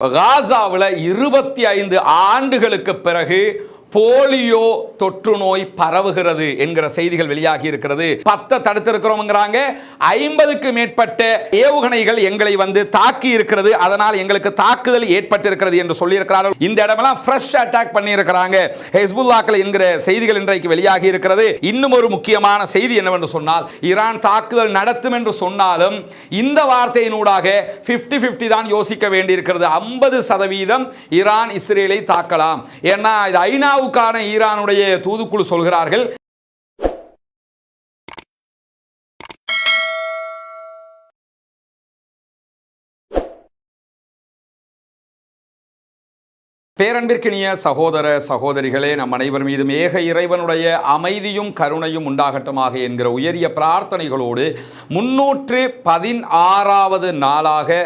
காசாவில் இருபத்தி ஐந்து ஆண்டுகளுக்கு பிறகு போலியோ தொற்று நோய் பரவுகிறது என்கிற செய்திகள் வெளியாகி இருக்கிறது. பத்தை தடுத்திருக்கிறோம்ங்கிறாங்க. ஐம்பதுக்கு மேற்பட்ட ஏவுகணைகள் எங்களை வந்து தாக்கி இருக்கிறது. அதனால் எங்களுக்கு தாக்குதல் ஏற்பட்டிருக்கிறது என்று சொல்லியிருக்கிறார்கள். இந்த இடமெல்லாம் ஃப்ரெஷ் அட்டாக் பண்ணியிருக்கிறாங்க. ஹெஸ்புல்லாக்கள் என்கிற செய்திகள் இன்றைக்கு வெளியாகி இருக்கிறது. இன்னும் ஒரு முக்கியமான செய்தி என்னவென்று சொன்னால் ஈரான் தாக்குதல் நடத்தும் என்று சொன்னாலும் இந்த வார்த்தையினூடாக 50 50 தான் யோசிக்க வேண்டியிருக்கிறது. ஐம்பது சதவீதம் ஈரான் இஸ்ரேலை தாக்கலாம். ஏன்னா இது ஐநா ஐநாவுக்கான ஈரானுடைய தூதுக்குழு சொல்கிறார்கள். பேரன்பிற்கினிய சகோதர சகோதரிகளே நம் அனைவர் மீதும் ஏக இறைவனுடைய அமைதியும் கருணையும் உண்டாகட்டமாக என்கிற உயரிய பிரார்த்தனைகளோடு முன்னூற்று பதினாறாவது நாளாக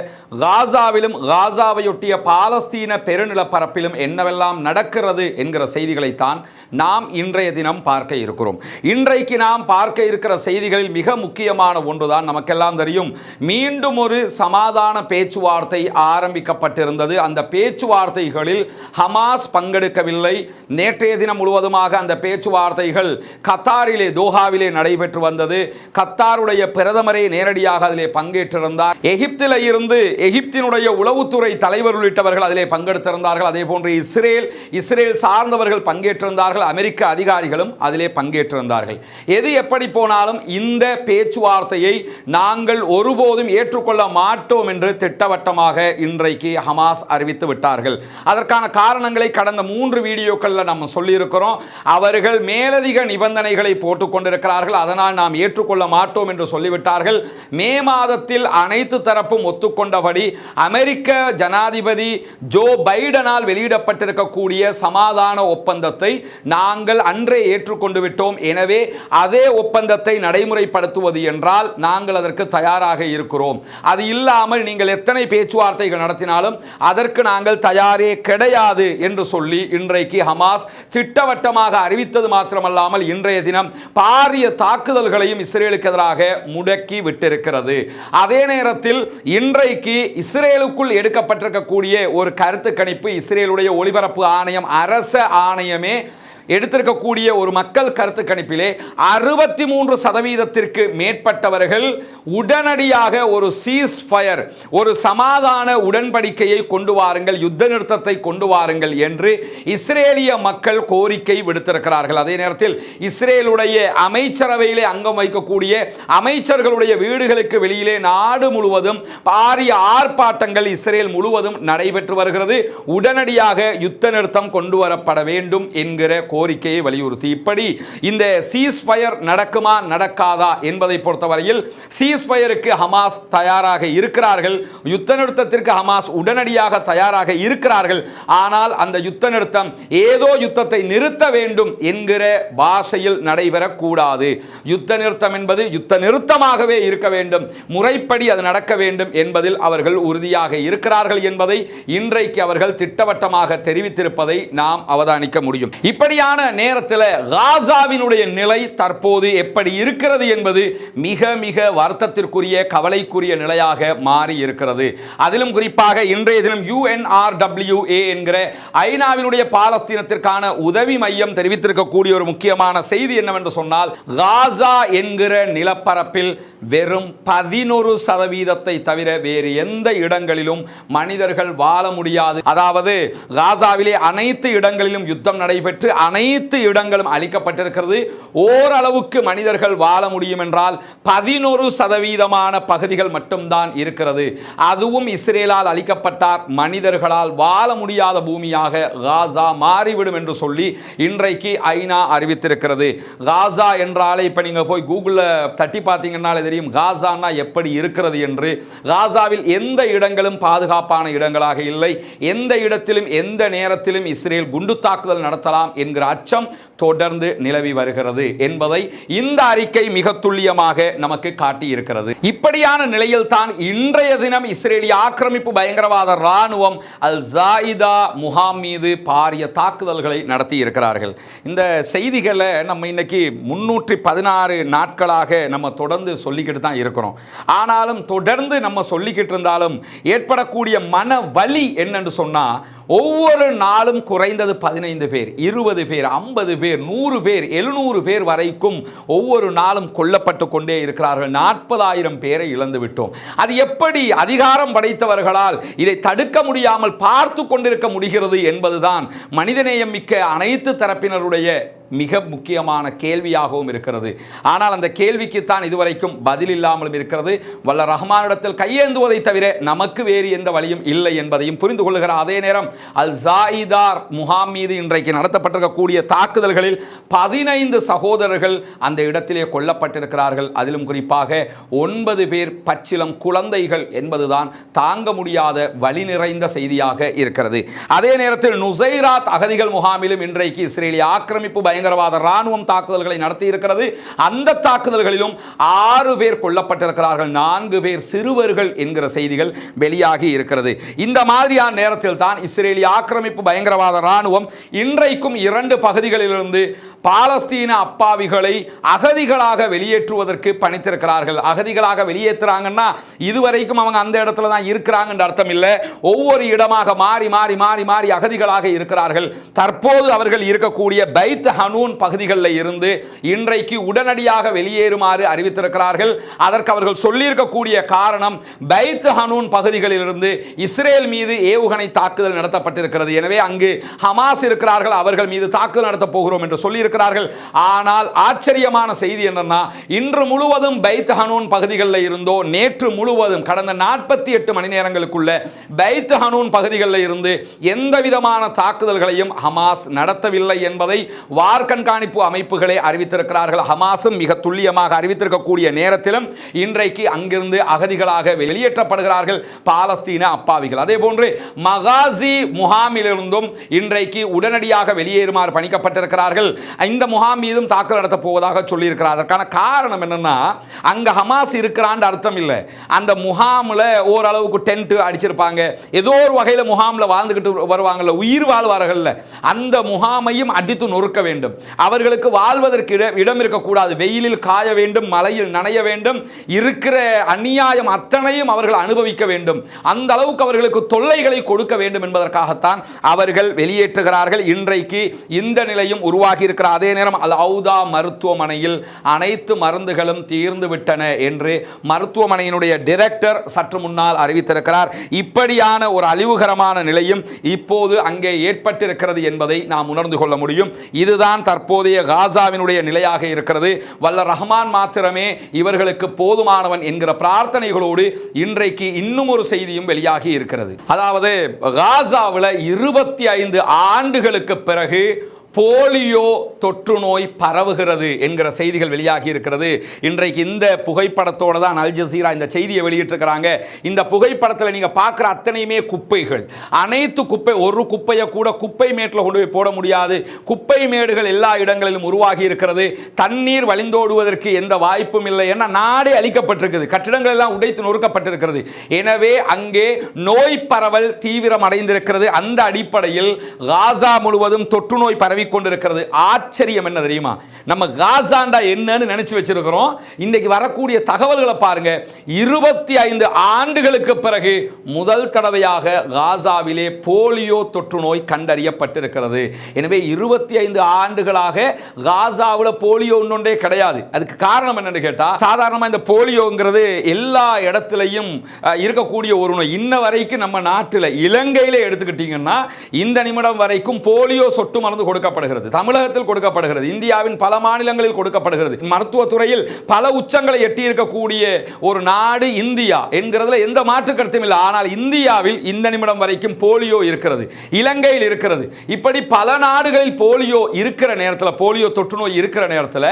காசாவிலும் காசாவையொட்டிய பாலஸ்தீன பெருநிலப்பரப்பிலும் என்னவெல்லாம் நடக்கிறது என்கிற செய்திகளைத்தான் நாம் இன்றைய தினம் பார்க்க இருக்கிறோம். இன்றைக்கு நாம் பார்க்க இருக்கிற செய்திகளில் மிக முக்கியமான ஒன்றுதான் நமக்கெல்லாம் தெரியும். மீண்டும் ஒரு சமாதான பேச்சுவார்த்தை ஆரம்பிக்கப்பட்டிருந்தது. அந்த பேச்சுவார்த்தைகளில் ஹமாஸ் பங்கெடுக்கவில்லை. நேற்றைய தினம் முழுவதுமாக அந்த பேச்சுவார்த்தைகள் கத்தாரிலே தோஹாவிலே நடைபெற்று வந்தது. கத்தாருடைய பிரதமரே நேரடியாக அதிலே பங்கேற்றிருந்தார். எகிப்தில் இருந்து எகிப்தினுடைய உளவுத்துறை தலைவர் உள்ளிட்டவர்கள் அதிலே பங்கெடுத்திருந்தார்கள். அதே போன்று இஸ்ரேல் இஸ்ரேல் சார்ந்தவர்கள் பங்கேற்றிருந்தார்கள். அமெரிக்க அதிகாரிகளும் அதிலே பங்கேற்றிருந்தார்கள். எது எப்படி போனாலும் இந்த பேச்சுவார்த்தையை நாங்கள் ஒருபோதும் ஏற்றுக்கொள்ள மாட்டோம் என்று திட்டவட்டமாக இன்றைக்கு ஹமாஸ் அறிவித்து விட்டார்கள். அதற்கான காரணங்களை கடந்த மூன்று வீடியோக்களில் நம்ம சொல்லியிருக்கிறோம். அவர்கள் மேலதிக நிபந்தனைகளை போட்டுக்கொண்டிருக்கிறார்கள் அதனால் நாம் ஏற்றுக்கொள்ள மாட்டோம் என்று சொல்லிவிட்டார்கள். மே மாதத்தில் அனைத்து தரப்பும் ஒத்துக்கொண்டபடி அமெரிக்க ஜனாதிபதி ஜோ பைடனால் வெளியிடப்பட்டிருக்கக்கூடிய சமாதான ஒப்பந்தத்தை நாங்கள் அன்றே ஏற்றுக்கொண்டு விட்டோம். எனவே அதே ஒப்பந்தத்தை நடைமுறைப்படுத்துவது என்றால் நாங்கள் அதற்கு தயாராக இருக்கிறோம். அது இல்லாமல் நீங்கள் எத்தனை பேச்சுவார்த்தைகள் நடத்தினாலும் அதற்கு நாங்கள் தயாரே கிடையாது. என்று சொல்லி இன்றைக்கு ஹமாஸ் திட்டவட்டமாக அறிவித்தது மாத்திரமல்லாமல் இன்றைய தினம் பாரிய தாக்குதல்களையும் இஸ்ரேலுக்கு எதிராக முடக்கி விட்டிருக்கிறது. அதே நேரத்தில் இன்றைக்கு இஸ்ரேலுக்குள் எடுக்கப்பட்டிருக்கக்கூடிய ஒரு கருத்து கணிப்பு இஸ்ரேலுடைய ஒளிபரப்பு ஆணையம் அரச ஆணையமே எடுத்திருக்கக்கூடிய ஒரு மக்கள் கருத்து கணிப்பிலே அறுபத்தி மூன்று சதவீதத்திற்கு மேற்பட்டவர்கள் உடனடியாக ஒரு சீஸ் ஃபயர் ஒரு சமாதான உடன்படிக்கையை கொண்டு வாருங்கள் யுத்த நிறுத்தத்தை கொண்டு வாருங்கள் என்று இஸ்ரேலிய மக்கள் கோரிக்கை விடுத்திருக்கிறார்கள். அதே நேரத்தில் இஸ்ரேலுடைய அமைச்சரவையிலே அங்கம் வைக்கக்கூடிய அமைச்சர்களுடைய வீடுகளுக்கு வெளியிலே நாடு முழுவதும் பாரிய ஆர்ப்பாட்டங்கள் இஸ்ரேல் முழுவதும் நடைபெற்று வருகிறது. உடனடியாக யுத்த நிறுத்தம் கொண்டு வரப்பட வேண்டும் என்கிற கோரிக்கையை வலியுறுத்தி. இப்படி இந்த சீஸ் ஃபயர் நடக்குமா நடக்காதா என்பதை பொறுத்தவரையில் சீஸ் ஃபயருக்கு ஹமாஸ் தயாராக இருக்கிறார்கள். யுத்த நிறுத்தத்திற்கு ஹமாஸ் உடனடியாக தயாராக இருக்கிறார்கள். ஆனால் அந்த யுத்த நிறுத்தம் ஏதோ யுத்தத்தை நிறுத்த வேண்டும் என்கிற பாஷையில் நடைபெறக்கூடாது. யுத்த நிறுத்தம் என்பது யுத்த நிறுத்தமாகவே இருக்க வேண்டும். முறைப்படி அது நடக்க வேண்டும் என்பதில் அவர்கள் உறுதியாக இருக்கிறார்கள் என்பதை இன்றைக்கு அவர்கள் திட்டவட்டமாக தெரிவித்திருப்பதை நாம் அவதானிக்க முடியும். இப்படி சரியான நேரத்தில் காசாவினுடைய நிலை தற்போது எப்படி இருக்கிறது என்பது மிக மிக வருத்தத்திற்குரிய கவலைக்குரிய நிலையாக மாறி இருக்கிறது. அதிலும் குறிப்பாக இன்றைய தினம் யூஎன்ஆர்டபிள்யூஏ என்கிற ஐநாவினுடைய பாலஸ்தீனத்திற்கான உதவி மையம் தெரிவித்திருக்கக்கூடிய ஒரு முக்கியமான செய்தி என்னவென்று சொன்னால் காசா என்கிற நிலப்பரப்பில் வெறும் பதினொரு சதவீதத்தை தவிர வேறு எந்த இடங்களிலும் மனிதர்கள் வாழ முடியாது. அதாவது காசாவிலே அனைத்து இடங்களிலும் யுத்தம் நடைபெற்று அனைத்து இடங்களும் அளிக்கப்பட்டிருக்கிறது ஓரளவுக்கு மனிதர்கள் வாழ முடியும் என்றால் பதினொரு சதவீதமான பகுதிகள் மட்டும்தான் இருக்கிறது. அதுவும் இஸ்ரேலால் அளிக்கப்பட்டார் மனிதர்களால் வாழ முடியாத பூமியாக காசா மாறிவிடும் என்று சொல்லி இன்றைக்கு ஐநா அறிவித்திருக்கிறது. காசா என்றாலே இப்போ நீங்கள் போய் கூகுளில் தட்டி பார்த்தீங்கன்னாலே தெரியும். காசானா எப்படி இருக்கிறது என்று. காசாவில் எந்த இடங்களும் பாதுகாப்பான இடங்களாக இல்லை. எந்த இடத்திலும் எந்த நேரத்திலும் இஸ்ரேல் குண்டு தாக்குதல் நடத்தலாம் என்கிற என்கிற அச்சம் தொடர்ந்து நிலவி வருகிறது என்பதை இந்த அறிக்கை மிக துல்லியமாக நமக்கு காட்டியிருக்கிறது. இப்படியான நிலையில் தான் இன்றைய தினம் இஸ்ரேலிய ஆக்கிரமிப்பு பயங்கரவாத ராணுவம் அல் ஜாயிதா முகாம் மீது பாரிய தாக்குதல்களை நடத்தி இருக்கிறார்கள் இந்த செய்திகளை நம்ம இன்னைக்கு முன்னூற்றி பதினாறு நாட்களாக நம்ம தொடர்ந்து சொல்லிக்கிட்டு தான் இருக்கிறோம். ஆனாலும் தொடர்ந்து நம்ம சொல்லிக்கிட்டு இருந்தாலும் ஏற்படக்கூடிய மன வலி என்னென்று சொன்னா ஒவ்வொரு நாளும் குறைந்தது பதினைந்து பேர் இருபது பேர் பேர் ஐம்பது பேர் நூறு பேர் எழுநூறு பேர் வரைக்கும் ஒவ்வொரு நாளும் கொல்லப்பட்டு கொண்டே இருக்கிறார்கள். நாற்பதாயிரம் பேரை இழந்து விட்டோம். அது எப்படி அதிகாரம் படைத்தவர்களால் இதை தடுக்க முடியாமல் பார்த்து கொண்டிருக்க முடிகிறது என்பதுதான் மனிதநேயம் மிக்க அனைத்து தரப்பினருடைய மிக முக்கியமான கேள்வியாகவும் இருக்கிறது. ஆனால் அந்த கேள்விக்குத்தான் இதுவரைக்கும் பதில் இல்லாமலும் இருக்கிறது. வல்ல ரஹ்மானிடத்தில் கையேந்துவதை தவிர நமக்கு வேறு எந்த வழியும் இல்லை என்பதையும் புரிந்து கொள்கிற அதே நேரம் அல் ஜாயிதார் முகாம் மீது இன்றைக்கு நடத்தப்பட்டிருக்கக்கூடிய தாக்குதல்களில் பதினைந்து சகோதரர்கள் அந்த இடத்திலே கொல்லப்பட்டிருக்கிறார்கள். அதிலும் குறிப்பாக ஒன்பது பேர் பச்சிலம் குழந்தைகள் என்பதுதான் தாங்க முடியாத வழி நிறைந்த செய்தியாக இருக்கிறது. அதே நேரத்தில் நுசைராத் அகதிகள் முகாமிலும் இன்றைக்கு இஸ்ரேலிய ஆக்கிரமிப்பு பயங்கரவாத இராணுவம் தாக்குதல்களை நடத்தி இருக்கிறது அந்த தாக்குதல்களிலும் ஆறு பேர் கொல்லப்பட்டிருக்கிறார்கள். நான்கு பேர் சிறுவர்கள் என்கிற செய்திகள் வெளியாகி இருக்கிறது. இந்த மாதிரியான நேரத்தில் தான் இஸ்ரேலிய ஆக்கிரமிப்பு பயங்கரவாத ராணுவம் இன்றைக்கும் இரண்டு பகுதிகளிலிருந்து பாலஸ்தீன அப்பாவிகளை அகதிகளாக வெளியேற்றுவதற்கு பணித்திருக்கிறார்கள். அகதிகளாக வெளியேற்றுறாங்கன்னா இதுவரைக்கும் அவங்க அந்த இடத்துல தான் இருக்கிறாங்கன்ற அர்த்தம் இல்லை. ஒவ்வொரு இடமாக மாறி மாறி மாறி மாறி அகதிகளாக இருக்கிறார்கள். தற்போது அவர்கள் இருக்கக்கூடிய பைத் ஹனூன் பகுதிகளில் இருந்து இன்றைக்கு உடனடியாக வெளியேறுமாறு அறிவித்திருக்கிறார்கள். அதற்கு அவர்கள் சொல்லியிருக்கக்கூடிய காரணம் பைத் ஹனூன் பகுதிகளிலிருந்து இஸ்ரேல் மீது ஏவுகணை தாக்குதல் நடத்தப்பட்டிருக்கிறது. எனவே அங்கு ஹமாஸ் இருக்கிறார்கள். அவர்கள் மீது தாக்குதல் நடத்தப் போகிறோம் என்று சொல்லியிருக்க சொல்லியிருக்கிறார்கள் ஆனால் ஆச்சரியமான செய்தி என்னன்னா இன்று முழுவதும் பைத் ஹனூன் பகுதிகளில் இருந்தோ நேற்று முழுவதும் கடந்த நாற்பத்தி எட்டு மணி நேரங்களுக்குள்ள பைத் ஹனூன் பகுதிகளில் இருந்து எந்த விதமான தாக்குதல்களையும் ஹமாஸ் நடத்தவில்லை என்பதை வார் கண்காணிப்பு அமைப்புகளே அறிவித்திருக்கிறார்கள். ஹமாஸும் மிக துல்லியமாக அறிவித்திருக்கக்கூடிய நேரத்திலும் இன்றைக்கு அங்கிருந்து அகதிகளாக வெளியேற்றப்படுகிறார்கள் பாலஸ்தீன அப்பாவிகள். அதே போன்று மகாசி முகாமிலிருந்தும் இன்றைக்கு உடனடியாக வெளியேறுமாறு பணிக்கப்பட்டிருக்கிறார்கள். இந்த முகாம் மீதும் தாக்குதல் நடத்த போவதாக சொல்லியிருக்கிறார். அதற்கான காரணம் என்னன்னா அங்க ஹமாஸ் இருக்கிறான்னு அர்த்தம் இல்லை. அந்த முகாமில் ஓரளவுக்கு டென்ட் அடிச்சிருப்பாங்க. ஏதோ ஒரு வகையில் முகாமில் வாழ்ந்துக்கிட்டு வருவாங்கல்ல உயிர் வாழ்வார்கள்ல. அந்த முகாமையும் அடித்து நொறுக்க வேண்டும். அவர்களுக்கு வாழ்வதற்கு இட இடம் இருக்கக்கூடாது. வெயிலில் காய வேண்டும் மழையில் நனைய வேண்டும். இருக்கிற அநியாயம் அத்தனையும் அவர்கள் அனுபவிக்க வேண்டும். அந்த அளவுக்கு அவர்களுக்கு தொல்லைகளை கொடுக்க வேண்டும் என்பதற்காகத்தான் அவர்கள் வெளியேற்றுகிறார்கள். இன்றைக்கு இந்த நிலையும் உருவாகி இருக்கிற அதே நேரம் அல் அவுதா மருத்துவமனையில் அனைத்து மருந்துகளும் தீர்ந்து விட்டன என்று மருத்துவமனையினுடைய டிரெக்டர் சற்று முன்னால் அறிவித்திருக்கிறார். இப்படியான ஒரு அழிவுகரமான நிலையும் இப்போது அங்கே ஏற்பட்டிருக்கிறது என்பதை நாம் உணர்ந்து கொள்ள முடியும். இதுதான் தற்போதைய காசாவினுடைய நிலையாக இருக்கிறது. வல்ல ரஹ்மான் மாத்திரமே இவர்களுக்கு போதுமானவன் என்கிற பிரார்த்தனைகளோடு இன்றைக்கு இன்னும் ஒரு செய்தியும் வெளியாகி இருக்கிறது. அதாவது காசாவில் இருபத்தி ஐந்து ஆண்டுகளுக்கு பிறகு போலியோ தொற்று நோய் பரவுகிறது என்கிற செய்திகள் வெளியாகி இருக்கிறது. இன்றைக்கு இந்த புகைப்படத்தோட தான் அல் ஜசீரா இந்த செய்தியை வெளியிட்டிருக்கிறாங்க. இந்த புகைப்படத்தில் நீங்கள் பார்க்குற அத்தனையுமே குப்பைகள். அனைத்து குப்பை ஒரு குப்பையை கூட குப்பை மேட்டில் கொண்டு போய் போட முடியாது. குப்பை மேடுகள் எல்லா இடங்களிலும் உருவாகி இருக்கிறது. தண்ணீர் வழிந்தோடுவதற்கு எந்த வாய்ப்பும் இல்லை ஏன்னா நாடே அழிக்கப்பட்டிருக்குது. கட்டிடங்கள் எல்லாம் உடைத்து நொறுக்கப்பட்டிருக்கிறது. எனவே அங்கே நோய் பரவல் தீவிரம் அடைந்திருக்கிறது. அந்த அடிப்படையில் காசா முழுவதும் தொற்று நோய் பரவி பரவிக்கொண்டிருக்கிறது. ஆச்சரியம் என்ன தெரியுமா? நம்ம காசாண்டா என்னன்னு நினைச்சு வச்சிருக்கிறோம். இன்னைக்கு வரக்கூடிய தகவல்களை பாருங்க. இருபத்தி ஐந்து ஆண்டுகளுக்கு பிறகு முதல் தடவையாக காசாவிலே போலியோ தொற்று நோய் கண்டறியப்பட்டிருக்கிறது. எனவே இருபத்தி ஐந்து ஆண்டுகளாக காசாவில் போலியோ இன்னொன்றே கிடையாது. அதுக்கு காரணம் என்னன்னு கேட்டால் சாதாரணமாக இந்த போலியோங்கிறது எல்லா இடத்துலையும் இருக்கக்கூடிய ஒரு நோய். இன்ன வரைக்கும் நம்ம நாட்டில் இலங்கையில் எடுத்துக்கிட்டீங்கன்னா இந்த நிமிடம் வரைக்கும் போலியோ சொட்டு மருந்து கொடுக்க கொடுக்கப்படுகிறது. தமிழகத்தில் கொடுக்கப்படுகிறது. இந்தியாவின் பல மாநிலங்களில் கொடுக்கப்படுகிறது. மருத்துவத்துறையில் பல உச்சங்களை எட்டி இருக்கக்கூடிய ஒரு நாடு இந்தியா என்கிறதுல எந்த மாற்று கருத்தும் இல்லை. ஆனால் இந்தியாவில் இந்த நிமிடம் வரைக்கும் போலியோ இருக்கிறது. இலங்கையில் இருக்கிறது. இப்படி பல நாடுகளில் போலியோ இருக்கிற நேரத்தில் போலியோ தொற்று நோய் இருக்கிற நேரத்தில்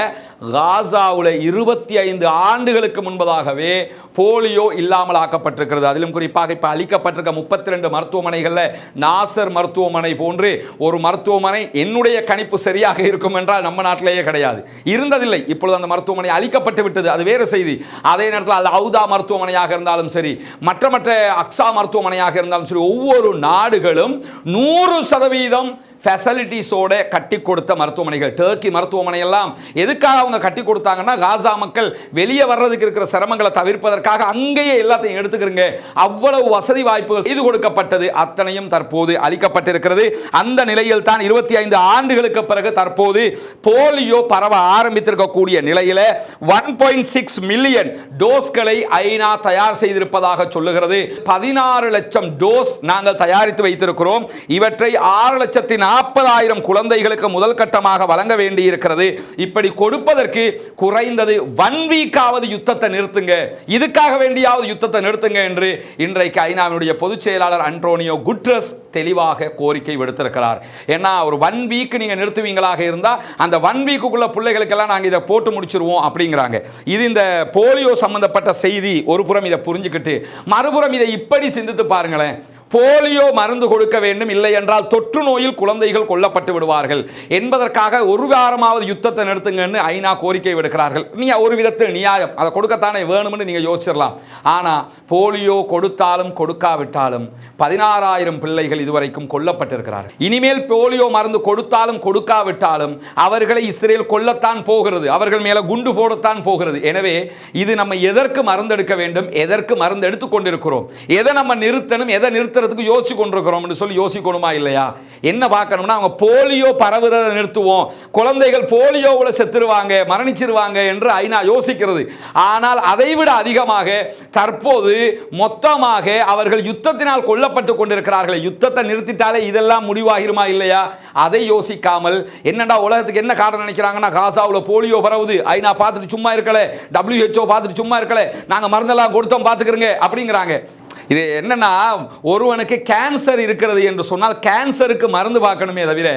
காசாவில் இருபத்தி ஐந்து ஆண்டுகளுக்கு முன்பதாகவே போலியோ இல்லாமல் ஆக்கப்பட்டிருக்கிறது. அதிலும் குறிப்பாக இப்போ அளிக்கப்பட்டிருக்க முப்பத்தி ரெண்டு மருத்துவமனைகளில் நாசர் மருத்துவமனை போன்று ஒரு மருத்துவமனை என்னுடைய என்னுடைய கணிப்பு சரியாக இருக்கும் என்றால் நம்ம நாட்டிலேயே கிடையாது. இருந்ததில்லை. இப்பொழுது அந்த மருத்துவமனை அழிக்கப்பட்டு விட்டது. அது வேறு செய்தி. அதே நேரத்தில் அது அவுதா மருத்துவமனையாக இருந்தாலும் சரி மற்ற மற்ற அக்ஸா மருத்துவமனையாக இருந்தாலும் சரி ஒவ்வொரு நாடுகளும் நூறு சதவீதம் ஃபெசிலிட்டிஸோட கட்டி கொடுத்த மருத்துவமனைகள். டர்க்கி மருத்துவமனை எல்லாம் எதுக்காக அவங்க கட்டி கொடுத்தாங்கன்னா காசா மக்கள் வெளியே வர்றதுக்கு இருக்கிற சிரமங்களை தவிர்ப்பதற்காக அங்கேயே எல்லாத்தையும் எடுத்துக்கிறங்க. அவ்வளவு வசதி வாய்ப்புகள் செய்து கொடுக்கப்பட்டது. அத்தனையும் தற்போது அளிக்கப்பட்டிருக்கிறது. அந்த நிலையில் தான் இருபத்தி ஐந்து ஆண்டுகளுக்கு பிறகு தற்போது போலியோ பரவ ஆரம்பித்திருக்கக்கூடிய நிலையில் ஒன் பாயிண்ட் சிக்ஸ் மில்லியன் டோஸ்களை ஐநா தயார் செய்திருப்பதாக சொல்லுகிறது. பதினாறு லட்சம் டோஸ் நாங்கள் தயாரித்து வைத்திருக்கிறோம். இவற்றை ஆறு லட்சத்தி நாற்பதாயிரம் குழந்தைகளுக்கு முதல் கட்டமாக வழங்க வேண்டி இருக்கிறது இப்படி கொடுப்பதற்கு குறைந்தது ஒன் வீக்காவது யுத்தத்தை நிறுத்துங்க. இதுக்காக வேண்டியாவது யுத்தத்தை நிறுத்துங்க என்று இன்றைக்கு ஐநாவினுடைய பொதுச் செயலாளர் அன்டோனியோ குட்ரஸ் தெளிவாக கோரிக்கை விடுத்திருக்கிறார். ஏன்னா ஒரு ஒன் வீக் நீங்கள் நிறுத்துவீங்களாக இருந்தால் அந்த ஒன் வீக்குள்ள பிள்ளைகளுக்கெல்லாம் நாங்கள் இதை போட்டு முடிச்சிருவோம் அப்படிங்கிறாங்க. இது இந்த போலியோ சம்பந்தப்பட்ட செய்தி ஒரு புறம் இதை புரிஞ்சுக்கிட்டு மறுபுறம் இதை இப்படி சிந்தித்து பாருங்களேன். போலியோ மருந்து கொடுக்க வேண்டும் இல்லை என்றால் தொற்று நோயில் குழந்தைகள் கொல்லப்பட்டு விடுவார்கள். என்பதற்காக ஒரு வாரமாவது யுத்தத்தை நிறுத்துங்கன்னு ஐநா கோரிக்கை விடுக்கிறார்கள். நீ ஒரு விதத்தில் நியாயம். அதை கொடுக்கத்தானே வேணும்னு நீங்கள் யோசிச்சிடலாம் ஆனால் போலியோ கொடுத்தாலும் கொடுக்காவிட்டாலும் பதினாறாயிரம் பிள்ளைகள் இதுவரைக்கும் கொல்லப்பட்டிருக்கிறார்கள். இனிமேல் போலியோ மருந்து கொடுத்தாலும் கொடுக்காவிட்டாலும் அவர்களை இஸ்ரேல் கொல்லத்தான் போகிறது. அவர்கள் மேலே குண்டு போடத்தான் போகிறது. எனவே இது நம்ம எதற்கு மருந்து எடுக்க வேண்டும்? எதற்கு மருந்து எடுத்துக்கொண்டிருக்கிறோம்? எதை நம்ம நிறுத்தணும்? எதை நிறுத்த நிறுத்துறதுக்கு யோசிச்சு கொண்டிருக்கிறோம்னு சொல்லி யோசிக்கணுமா இல்லையா? என்ன பார்க்கணும்னா அவங்க போலியோ பரவுறதை நிறுத்துவோம். குழந்தைகள் போலியோவில் செத்துருவாங்க மரணிச்சிருவாங்க என்று ஐநா யோசிக்கிறது. ஆனால் அதைவிட அதிகமாக தற்போது மொத்தமாக அவர்கள் யுத்தத்தினால் கொல்லப்பட்டு கொண்டிருக்கிறார்கள். யுத்தத்தை நிறுத்திட்டாலே இதெல்லாம் முடிவாகிருமா இல்லையா? அதை யோசிக்காமல் என்னடா உலகத்துக்கு என்ன காரணம் நினைக்கிறாங்கன்னா காசாவில் போலியோ பரவுது. ஐநா பார்த்துட்டு சும்மா இருக்கல. டபிள்யூஹெச்ஓ பார்த்துட்டு சும்மா இருக்கல. நாங்கள் மருந்தெல்லாம் கொடுத்தோம் பார்த்துக்கிறோங்க அப்படிங்கிறாங்க. இது என்னன்னா ஒருவனுக்கு கேன்சர் இருக்கிறது என்று சொன்னால் கேன்சருக்கு மருந்து பார்க்கணுமே தவிர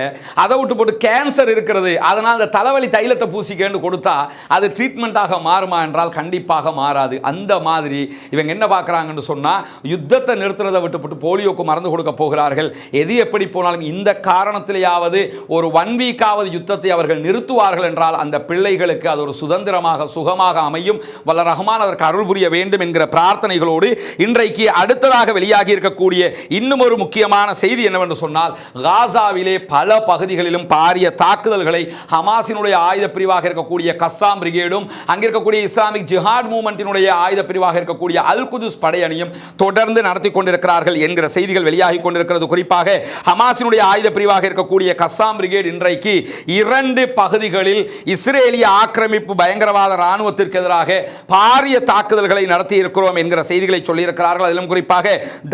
அதை விட்டு போட்டு கேன்சர் இருக்கிறது அதனால் அந்த தலைவலி தைலத்தை பூசிக்கன்னு கொடுத்தா அது ட்ரீட்மெண்ட்டாக மாறுமா என்றால் கண்டிப்பாக மாறாது. அந்த மாதிரி இவங்க என்ன பார்க்குறாங்கன்னு சொன்னால் யுத்தத்தை நிறுத்துறதை விட்டு போட்டு போலியோக்கு மருந்து கொடுக்க போகிறார்கள். எது எப்படி போனாலும் இந்த காரணத்திலேயாவது ஒரு ஒன் வீக்காவது யுத்தத்தை அவர்கள் நிறுத்துவார்கள் என்றால் அந்த பிள்ளைகளுக்கு அது ஒரு சுதந்திரமாக சுகமாக அமையும். வல்ல ரஹ்மான் அதற்கு அருள் புரிய வேண்டும் என்கிற பிரார்த்தனைகளோடு இன்றைக்கு அடுத்ததாக வெளியாகி இருக்கக்கூடிய இன்னும் ஒரு முக்கியமான செய்தி என்னவென்று சொன்னால் காசாவிலே பல பகுதிகளிலும் பாரிய தாக்குதல்களை ஹமாஸினுடைய ஆயுத பிரிவாக இருக்கக்கூடிய கஸ்ஸாம் பிரிகேடும் அங்கே இருக்கக்கூடிய இஸ்லாமிக் ஜிஹாட் மூமெண்ட்டினுடைய ஆயுத பிரிவாக இருக்கக்கூடிய அல் குதுஸ் படையணியும் தொடர்ந்து நடத்தி கொண்டிருக்கிறார்கள் என்கிற செய்திகள் வெளியாகி கொண்டிருக்கிறது. குறிப்பாக ஹமாஸினுடைய ஆயுத பிரிவாக இருக்கக்கூடிய கஸ்ஸாம் பிரிகேட் இன்றைக்கு இரண்டு பகுதிகளில் இஸ்ரேலிய ஆக்கிரமிப்பு பயங்கரவாத ராணுவத்திற்கு எதிராக பாரிய தாக்குதல்களை நடத்தி இருக்கிறோம் என்கிற செய்திகளை சொல்லியிருக்கிறார்கள். அதிலும் குறிப்பாக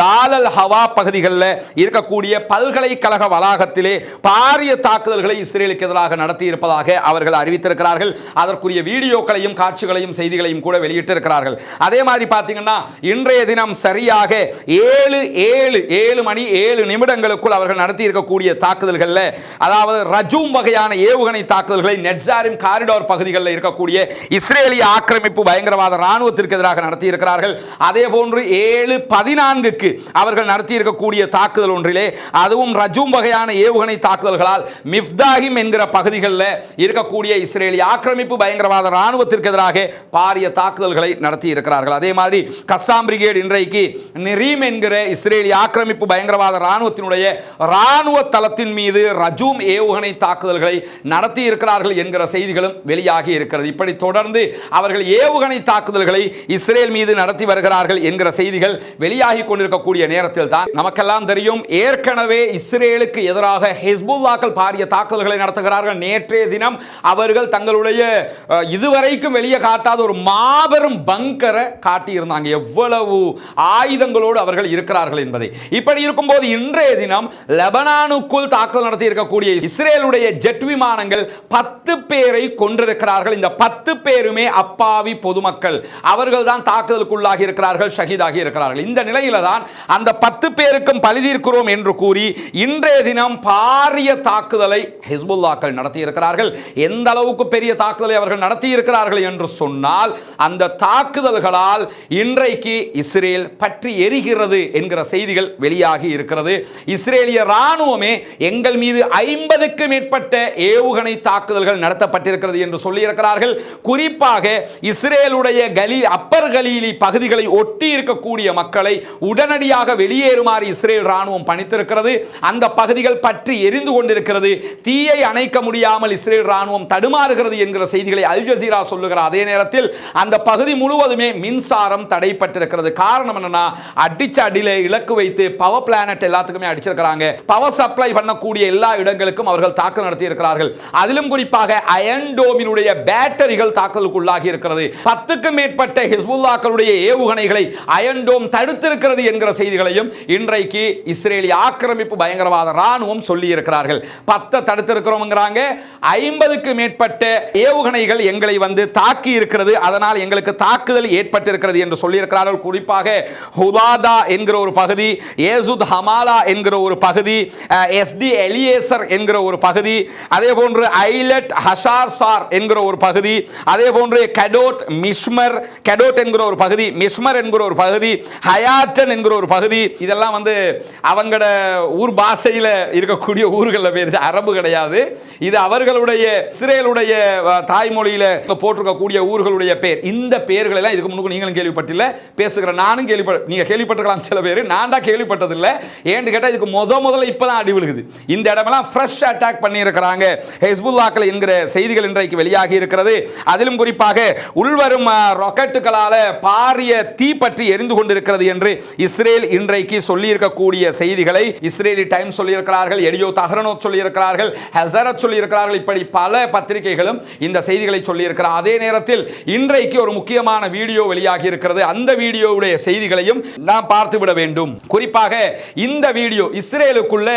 தாலல் ஹவா பகுதிகளில் இருக்கக்கூடிய பல்கலைக்கழக வளாகத்திலே பாரிய தாக்குதல்களை இஸ்ரேலுக்கு எதிராக நடத்தி இருப்பதாக அவர்கள் அறிவித்திருக்கிறார்கள். அதற்குரிய வீடியோக்களையும் காட்சிகளையும் செய்திகளையும் கூட வெளியிட்டிருக்கிறார்கள். அதே மாதிரி பார்த்தீங்கன்னா இன்றைய தினம் சரியாக ஏழு ஏழு ஏழு மணி ஏழு நிமிடங்களுக்குள் அவர்கள் நடத்தி இருக்கக்கூடிய தாக்குதல்களில் அதாவது ரஜூம் வகையான ஏவுகணை தாக்குதல்களை நெட்சாரிம் காரிடோர் பகுதிகளில் இருக்கக்கூடிய இஸ்ரேலிய ஆக்கிரமிப்பு பயங்கரவாத ராணுவத்திற்கு எதிராக நடத்தி இருக்கிறார்கள் அதே போன்று ஏழு பதினான்குக்கு அவர்கள் நடத்தி இருக்கக்கூடிய தாக்குதல் ஒன்றிலே அதுவும் ரஜூம் வகையான ஏவுகணை தாக்குதல்களால் மிஃப்தாகிம் என்கிற பகுதிகளில் இருக்கக்கூடிய இஸ்ரேலிய ஆக்கிரமிப்பு பயங்கரவாத ராணுவத்திற்கு எதிராக பாரிய தாக்குதல்களை நடத்தி இருக்கிறார்கள் அதே மாதிரி கஸ்ஸாம் பிரிகேட் இன்றைக்கு நிரீம் என்கிற இஸ்ரேலிய ஆக்கிரமிப்பு பயங்கரவாத ராணுவத்தினுடைய ராணுவ தளத்தின் மீது ரஜூம் ஏவுகணை தாக்குதல்களை நடத்தி இருக்கிறார்கள் என்கிற செய்திகளும் வெளியாகி இருக்கிறது. இப்படி தொடர்ந்து அவர்கள் ஏவுகணை தாக்குதல்களை இஸ்ரேல் மீது நடத்தி வருகிறார்கள் என்கிற செய்திகள் வெளியாகி கொண்டிருக்கக்கூடிய நேரத்தில் தான் நமக்கெல்லாம் தெரியும் ஏற்கனவே இஸ்ரேலுக்கு எதிராக ஹெஸ்புல்லாக்கள் பாரிய தாக்குதல்களை நடத்துகிறார்கள். நேற்றைய தினம் அவர்கள் தங்களுடைய இதுவரைக்கும் வெளியே காட்டாத ஒரு மாபெரும் பங்கரை காட்டியிருந்தாங்க. எவ்வளவு ஆயுதங்களோடு அவர்கள் இருக்கிறார்கள் என்பதை. இப்படி இருக்கும்போது இன்றைய தினம் லெபனானுக்குள் தாக்குதல் நடத்தி இருக்கக்கூடிய இஸ்ரேலுடைய ஜெட் விமானங்கள் பத்து பேரை கொண்டிருக்கிறார்கள் இந்த பத்து பேருமே அப்பாவி பொதுமக்கள். அவர்கள் தான் தாக்குதலுக்குள்ளாகி இருக்கிறார்கள் ஷஹீதாகி இருக்கிறார்கள். இருக்கிறார்கள் இந்த நிலையில தான் அந்த பத்து பேருக்கும் பழிதீர்க்கிறோம் என்று கூறி இன்றைய தினம் பாரிய தாக்குதலை ஹிஸ்புல்லாக்கள் நடத்தியிருக்கிறார்கள். எந்த அளவுக்கு பெரிய தாக்குதலை அவர்கள் நடத்தியிருக்கிறார்கள் என்று சொன்னால் அந்த தாக்குதல்களால் இன்றைக்கு இஸ்ரேல் பற்றி எரிகிறது என்கிற செய்திகள் வெளியாகி இருக்கிறது. இஸ்ரேலிய ராணுவமே எங்கள் மீது ஐம்பதுக்கு மேற்பட்ட ஏவுகணை தாக்குதல்கள் நடத்தப்பட்டிருக்கிறது என்று சொல்லியிருக்கிறார்கள். குறிப்பாக இஸ்ரேலுடைய கலி அப்பர் கலீலி பகுதிகளை ஒட்டி இருக்கக்கூடிய மக்கள் உடனடியாக வெளியேறுமாறு இஸ்ரேல் ராணுவம் பணித்திருக்கிறது. அந்த பகுதிகள் பற்றி எரிந்து கொண்டிருக்கிறது. தீயை அணைக்க முடியாமல் இஸ்ரேல் ராணுவம் தடுமாறுகிறது என்கிற செய்திகளை அல் ஜசீரா சொல்லுகிற அதே நேரத்தில் அந்த பகுதி முழுவதுமே மின்சாரம் தடைப்பட்டிருக்கிறது. காரணம் என்னன்னா அடிச்ச அடியில இலக்கு வைத்து பவர் பிளானட் எல்லாத்துக்குமே அடிச்சிருக்கிறாங்க. பவர் சப்ளை பண்ணக்கூடிய எல்லா இடங்களுக்கும் அவர்கள் தாக்கல் நடத்தி இருக்கிறார்கள் அதிலும் குறிப்பாக அயன்டோமினுடைய பேட்டரிகள் தாக்கலுக்குள்ளாகி இருக்கிறது. பத்துக்கும் மேற்பட்ட ஹிஸ்புல்லாக்களுடைய ஏவுகணைகளை அயன்டோம் தடுத்திருக்கிறது என்கிற செய்திகளையும் இன்றைக்கு இஸ்ரேலிய ஆக்கிரமிப்பு பயங்கரவாத ராணுவம் சொல்லி இருக்கிறார்கள் பத்தை தடுத்திருக்கிறோம்ங்கிறாங்க. ஐம்பதுக்கு மேற்பட்ட ஏவுகணைகள் எங்களை வந்து தாக்கி இருக்கிறது அதனால் எங்களுக்கு தாக்குதல் ஏற்பட்டிருக்கிறது என்று சொல்லியிருக்கிறார்கள். குறிப்பாக ஹுதாதா என்கிற ஒரு பகுதி ஏசுத் ஹமாலா என்கிற ஒரு பகுதி எஸ்டி எலியேசர் என்கிற ஒரு பகுதி அதே போன்று ஐலட் ஹஷார் சார் என்கிற ஒரு பகுதி அதே போன்று கடோட் மிஷ்மர் கடோட் என்கிற ஒரு பகுதி மிஷ்மர் என்கிற ஒரு பகுதி ஹயாட்டன் என்கிற ஒரு பகுதி. இதெல்லாம் வந்து அவங்களோட ஊர் பாஷையில் இருக்கக்கூடிய ஊர்களில் பேர் அரபு கிடையாது. இது அவர்களுடைய இஸ்ரேலுடைய தாய்மொழியில் போட்டிருக்கக்கூடிய ஊர்களுடைய பேர். இந்த பேர்கள் எல்லாம் இதுக்கு முன்னுக்கு நீங்களும் கேள்விப்பட்டில்ல. பேசுகிற நானும் கேள்விப்பட்ட நீங்கள் கேள்விப்பட்டிருக்கலாம் சில பேர். நான் தான் கேள்விப்பட்டதில்லை. ஏன்னு கேட்டால் இதுக்கு முத முதல்ல இப்போ தான் அடி விழுகுது. இந்த இடமெல்லாம் ஃப்ரெஷ் அட்டாக் பண்ணியிருக்கிறாங்க. ஹெஸ்புல்லாக்கள் என்கிற செய்திகள் இன்றைக்கு வெளியாகி இருக்கிறது. அதிலும் குறிப்பாக உள்வரும் ராக்கெட்டுகளால் பாரிய தீ பற்றி எரிந்து கொண்டிருக்கிறது. என்று இஸ்ரேல் இன்றைக்கு சொல்லியிருக்கக்கூடிய செய்திகளை இஸ்ரேலி டைம்ஸ் சொல்லியிருக்கிறார்கள் எடியோ தஹரனோ சொல்லியிருக்கிறார்கள் ஹசரத் சொல்லியிருக்கிறார்கள் இப்படி பல பத்திரிகைகளும் இந்த செய்திகளை சொல்லியிருக்கிறார். அதே நேரத்தில் இன்றைக்கு ஒரு முக்கியமான வீடியோ வெளியாகி இருக்கிறது. அந்த வீடியோவுடைய செய்திகளையும் நாம் பார்த்து விட வேண்டும். குறிப்பாக இந்த வீடியோ இஸ்ரேலுக்குள்ள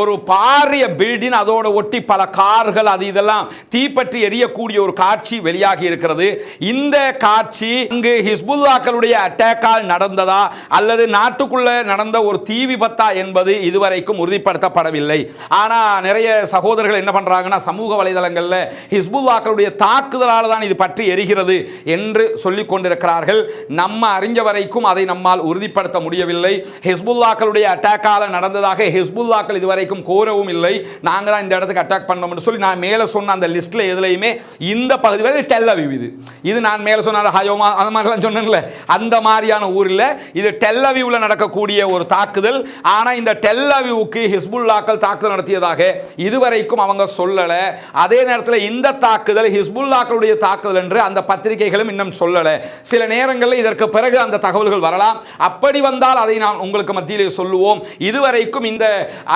ஒரு பாரிய பில்டிங் அதோட ஒட்டி பல கார்கள் அது இதெல்லாம் தீப்பற்றி எரியக்கூடிய ஒரு காட்சி வெளியாகி இருக்கிறது. இந்த காட்சி இங்கு ஹிஸ்புல்லாக்களுடைய அட்டாக்கால் நடந்ததா? அல்லது நாட்டுக்குள்ளே நடந்த ஒரு தீ விபத்தா என்பது இதுவரைக்கும் உறுதிப்படுத்தப்படவில்லை. ஆனால் நிறைய சகோதரர்கள் என்ன பண்ணுறாங்கன்னா சமூக வலைதளங்களில் ஹிஸ்புல்லாக்களுடைய தாக்குதலால் தான் இது பற்றி எரிகிறது என்று சொல்லிக் கொண்டிருக்கிறார்கள். நம்ம அறிஞ்ச வரைக்கும் அதை நம்மால் உறுதிப்படுத்த முடியவில்லை. ஹிஸ்புல்லாக்களுடைய அட்டாக்கால் நடந்ததாக ஹிஸ்புல்லாக்கள் இதுவரைக்கும் கோரவும் இல்லை. நாங்கள் தான் இந்த இடத்துக்கு அட்டாக் பண்ணோம்னு சொல்லி நான் மேலே சொன்ன அந்த லிஸ்ட்டில் எதுலையுமே இந்த பகுதி வரை டெல்லவிவ் இது. இது நான் மேலே சொன்ன அந்த ஹயோமா அந்த மாதிரிலாம் சொன்னேன்ல அந்த மாதிரியான ஊரில் இது டெல்லவியூவில் நடக்கக்கூடிய ஒரு தாக்குதல். ஆனால் இந்த டெல்லவியூவுக்கு ஹிஸ்புல்லாக்கள் தாக்குதல் நடத்தியதாக இதுவரைக்கும் அவங்க சொல்லலை. அதே நேரத்தில் இந்த தாக்குதல் ஹிஸ்புல்லாக்களுடைய தாக்குதல் என்று அந்த பத்திரிகைகளும் இன்னும் சொல்லலை. சில நேரங்களில் இதற்கு பிறகு அந்த தகவல்கள் வரலாம். அப்படி வந்தால் அதை நான் உங்களுக்கு மத்தியிலே சொல்லுவோம். இதுவரைக்கும் இந்த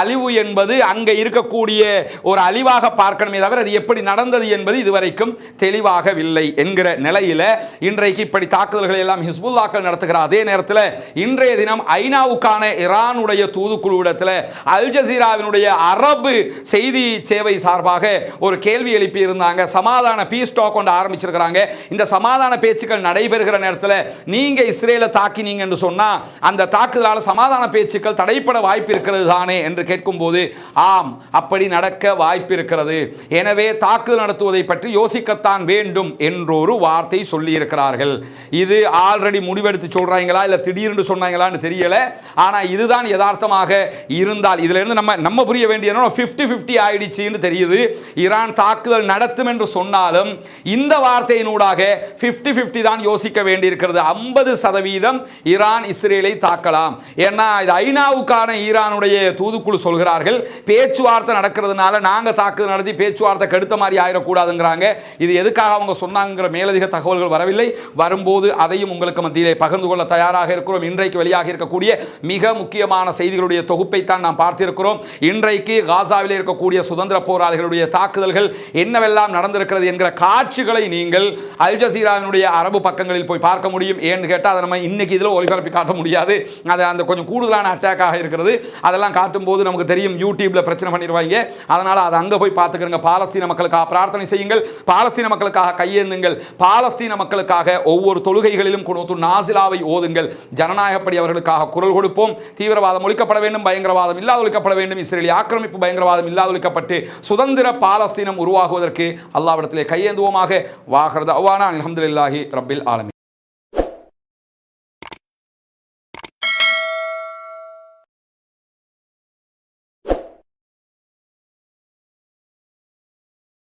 அழிவு என்பது அங்கே இருக்கக்கூடிய ஒரு அழிவாக பார்க்கணுமே தவிர அது எப்படி நடந்தது என்பது இதுவரைக்கும் தெளிவாகவில்லை என்கிற நிலையில் இன்றைக்கு இப்படி தாக்குதல்களை எல்லாம் ஹிஸ்புல்லாக்கள் நடத்துகிற அதே நேரத்தில் இன்றைய தினம் ஐநாவுக்கான ஈரானுடைய தூதுக்குழுவிடத்தில் அல் ஜசீராவினுடைய அரபு செய்தி சேவை சார்பாக ஒரு கேள்வி எழுப்பி இருந்தாங்க சமாதான பீஸ் டாக் கொண்டு ஆரம்பிச்சிருக்கிறாங்க. இந்த சமாதான பேச்சுக்கள் நடைபெறுகிற நேரத்தில் நீங்க இஸ்ரேலை தாக்கினீங்க என்று சொன்னா அந்த தாக்குதலால் சமாதான பேச்சுக்கள் தடைப்பட வாய்ப்பு இருக்கிறது தானே என்று கேட்கும்போது ஆம் அப்படி நடக்க வாய்ப்பு இருக்கிறது எனவே தாக்குதல் நடத்துவதை பற்றி யோசிக்கத்தான் வேண்டும் என்றொரு வார்த்தை சொல்லி இருக்கிறார்கள் இது ஆல்ரெடி முடிவெடுத்து சொல்றாங்களா? இல்லை திடீர்னு சொன்னாங்களான்னு தெரியல. ஆனால் இதுதான் யதார்த்தமாக இருந்தால் இதுல இருந்து நம்ம நம்ம புரிய வேண்டிய ஃபிஃப்டி ஃபிஃப்டி ஆயிடுச்சுன்னு தெரியுது. ஈரான் தாக்குதல் நடத்தும் என்று சொன்னாலும் இந்த வார்த்தையினூடாக ஃபிஃப்டி ஃபிஃப்டி தான் யோசிக்க வேண்டியிருக்கிறது. ஐம்பது சதவீதம் ஈரான் இஸ்ரேலை தாக்கலாம். ஏன்னா இது ஐநாவுக்கான ஈரானுடைய தூதுக்குழு சொல்கிறார்கள் பேச்சுவார்த்தை நடக்கிறதுனால நாங்கள் தாக்குதல் நடத்தி பேச்சுவார்த்தை கெடுத்த மாதிரி ஆயிடக்கூடாதுங்கிறாங்க. இது எதுக்காக அவங்க சொன்னாங்கிற மேலதிக தகவல்கள் வரவில்லை. வரும்போது அதையும் உங்களுக்கு மத்தியிலே பகிர்ந்து கொள்ள தயாராக இருக்கும் இருக்கிறோம் இன்றைக்கு வெளியாக இருக்கக்கூடிய மிக முக்கியமான செய்திகளுடைய தொகுப்பை தான் நாம் பார்த்திருக்கிறோம். இன்றைக்கு காசாவில் இருக்கக்கூடிய சுதந்திர போராளிகளுடைய தாக்குதல்கள் என்னவெல்லாம் நடந்திருக்கிறது என்கிற காட்சிகளை நீங்கள் அல் ஜசீராவினுடைய அரபு பக்கங்களில் போய் பார்க்க முடியும். ஏன்னு கேட்டால் அதை நம்ம இன்னைக்கு இதில் ஒளிபரப்பி காட்ட முடியாது. அது அந்த கொஞ்சம் கூடுதலான அட்டாக்காக இருக்கிறது. அதெல்லாம் காட்டும்போது நமக்கு தெரியும் யூடியூப்ல பிரச்சனை பண்ணிடுவாங்க. அதனால அதை அங்கே போய் பார்த்துக்கிறங்க. பாலஸ்தீன மக்களுக்காக பிரார்த்தனை செய்யுங்கள். பாலஸ்தீன மக்களுக்காக கையேந்துங்கள். பாலஸ்தீன மக்களுக்காக ஒவ்வொரு தொழுகைகளிலும் கொடுத்து நாசிலாவை ஓதுங்கள். ஜனநாயகப்படி அவர்களுக்காக குரல் கொடுப்போம். தீவிரவாதம் ஒழிக்கப்பட வேண்டும் பயங்கரவாதம் இல்லாத ஒழிக்கப்பட வேண்டும். இஸ்ரேலி ஆக்கிரமிப்பு பயங்கரவாதம் இல்லாத ஒழிக்கப்பட்டு சுதந்திர பாலஸ்தீனம் உருவாகுவதற்கு அல்லாவிடத்திலே கையேந்துவோமாக. வாகரது அவ்வானா அலமதுல்லாஹி ரப்பில் ஆலமி